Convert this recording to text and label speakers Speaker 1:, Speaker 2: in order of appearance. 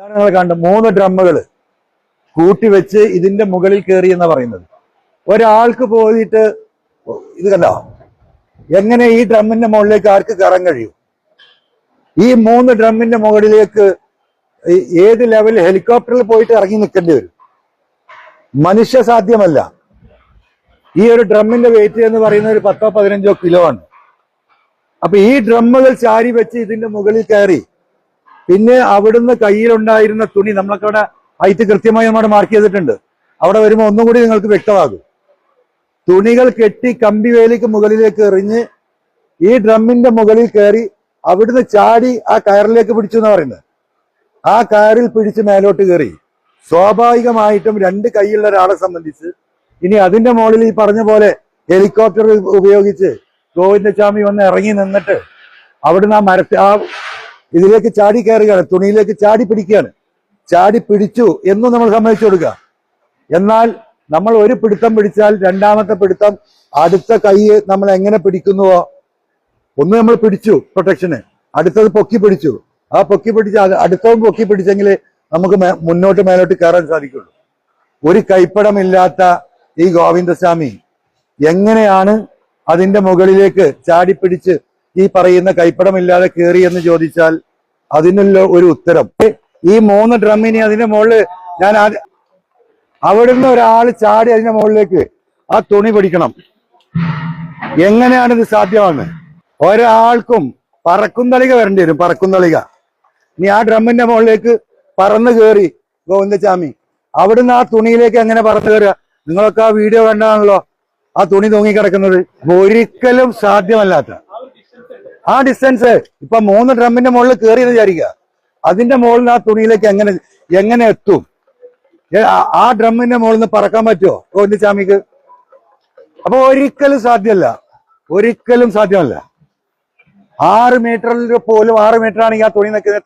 Speaker 1: ഇതാണ് നിങ്ങൾ കണ്ട മൂന്ന് ഡ്രമ്മുകൾ കൂട്ടിവെച്ച് ഇതിന്റെ മുകളിൽ കയറി എന്നാ പറയുന്നത്. ഒരാൾക്ക് പോയിട്ട് ഇത് കണ്ടോ? എങ്ങനെ ഈ ഡ്രമ്മിന്റെ മുകളിലേക്ക് ആർക്ക് കയറാൻ കഴിയും? ഈ മൂന്ന് ഡ്രമ്മിന്റെ മുകളിലേക്ക് ഏത് ലെവൽ ഹെലികോപ്റ്ററിൽ പോയിട്ട് ഇറങ്ങി നിൽക്കേണ്ടി വരും? മനുഷ്യ സാധ്യമല്ല. ഈ ഒരു ഡ്രമ്മിന്റെ വെയിറ്റ് എന്ന് പറയുന്നത് ഒരു പത്തോ പതിനഞ്ചോ കിലോ ആണ്. അപ്പൊ ഈ ഡ്രമ്മുകൾ ചാരി വെച്ച് ഇതിന്റെ മുകളിൽ കയറി പിന്നെ അവിടുന്ന് കയ്യിലുണ്ടായിരുന്ന തുണി നമ്മളൊക്കെ അവിടെ ഹൈറ്റ് കൃത്യമായി നമ്മുടെ മാർക്ക് ചെയ്തിട്ടുണ്ട്. അവിടെ വരുമ്പോൾ ഒന്നും കൂടി നിങ്ങൾക്ക് വ്യക്തമാകും. തുണികൾ കെട്ടി കമ്പി വേലിക്ക് മുകളിലേക്ക് എറിഞ്ഞ് ഈ ഡ്രമ്മിന്റെ മുകളിൽ കയറി അവിടുന്ന് ചാടി ആ കയറിലേക്ക് പിടിച്ചു എന്ന് പറയുന്നത്. ആ കയറിൽ പിടിച്ച് മേലോട്ട് കയറി. സ്വാഭാവികമായിട്ടും രണ്ട് കൈയുള്ള ഒരാളെ സംബന്ധിച്ച് ഇനി അതിന്റെ മുകളിൽ ഈ പറഞ്ഞ പോലെ ഹെലികോപ്റ്റർ ഉപയോഗിച്ച് ഗോവിന്ദസ്വാമി വന്ന് ഇറങ്ങി നിന്നിട്ട് അവിടുന്ന് ആ മരത്തെ ആ ഇതിലേക്ക് ചാടി കയറുകയാണ് തുണിയിലേക്ക് ചാടി പിടിക്കുകയാണ്. ചാടി പിടിച്ചു എന്ന് നമ്മൾ സമ്മതിച്ചു കൊടുക്കുക. എന്നാൽ നമ്മൾ ഒരു പിടുത്തം പിടിച്ചാൽ രണ്ടാമത്തെ പിടുത്തം അടുത്ത കൈ നമ്മൾ എങ്ങനെ പിടിക്കുന്നുവോ? ഒന്ന് നമ്മൾ പിടിച്ചു പ്രൊട്ടക്ഷന്. അടുത്തത് പൊക്കി പിടിച്ചു. ആ പൊക്കി പിടിച്ച അടുത്തതും പൊക്കി പിടിച്ചെങ്കിൽ നമുക്ക് മുന്നോട്ട് മേലോട്ട് കയറാൻ സാധിക്കുള്ളൂ. ഒരു കൈപ്പടമില്ലാത്ത ഈ ഗോവിന്ദസ്വാമി എങ്ങനെയാണ് അതിന്റെ മുകളിലേക്ക് ചാടിപ്പിടിച്ച് ഈ പറയുന്ന കൈപ്പടമില്ലാതെ കയറി എന്ന് ചോദിച്ചാൽ അതിനുള്ള ഒരു ഉത്തരം. ഈ മൂന്ന് ഡ്രമ്മിനി അതിന്റെ മുകളിൽ ഞാൻ അവിടുന്ന് ഒരാൾ ചാടി അതിന്റെ മുകളിലേക്ക് ആ തുണി പിടിക്കണം. എങ്ങനെയാണ് ഇത് സാധ്യമാകുന്നത്? ഒരാൾക്കും പറക്കുന്നളിക വരേണ്ടി വരും പറക്കുന്നളിക ഇനി ആ ഡ്രമ്മിന്റെ മുകളിലേക്ക് പറന്നു കയറി ഗോവിന്ദസ്വാമി. അവിടുന്ന് ആ തുണിയിലേക്ക് എങ്ങനെ പറന്നു കയറുക നിങ്ങളൊക്കെ ആ വീഡിയോ കണ്ടാണല്ലോ ആ തുണി തൂങ്ങിക്കിടക്കുന്നത്. ഒരിക്കലും സാധ്യമല്ലാത്ത ആ ഡിസ്റ്റൻസ് ഇപ്പൊ മൂന്ന് ഡ്രമ്മിന്റെ മുകളിൽ കയറി എന്ന് വിചാരിക്കുക. അതിന്റെ മുകളിൽ ആ തുണിയിലേക്ക് എങ്ങനെ എങ്ങനെ എത്തും? ആ- ഡ്രമ്മിന്റെ മുകളിൽ നിന്ന് പറക്കാൻ പറ്റുമോ ഗോവിന്ദസ്വാമിക്ക് അപ്പൊ ഒരിക്കലും സാധ്യമല്ല. ഒരിക്കലും സാധ്യമല്ല. ആറ് മീറ്ററിൽ പോലും ആറ് മീറ്റർ ആണെങ്കിൽ ആ തുണി നിൽക്കുന്നത്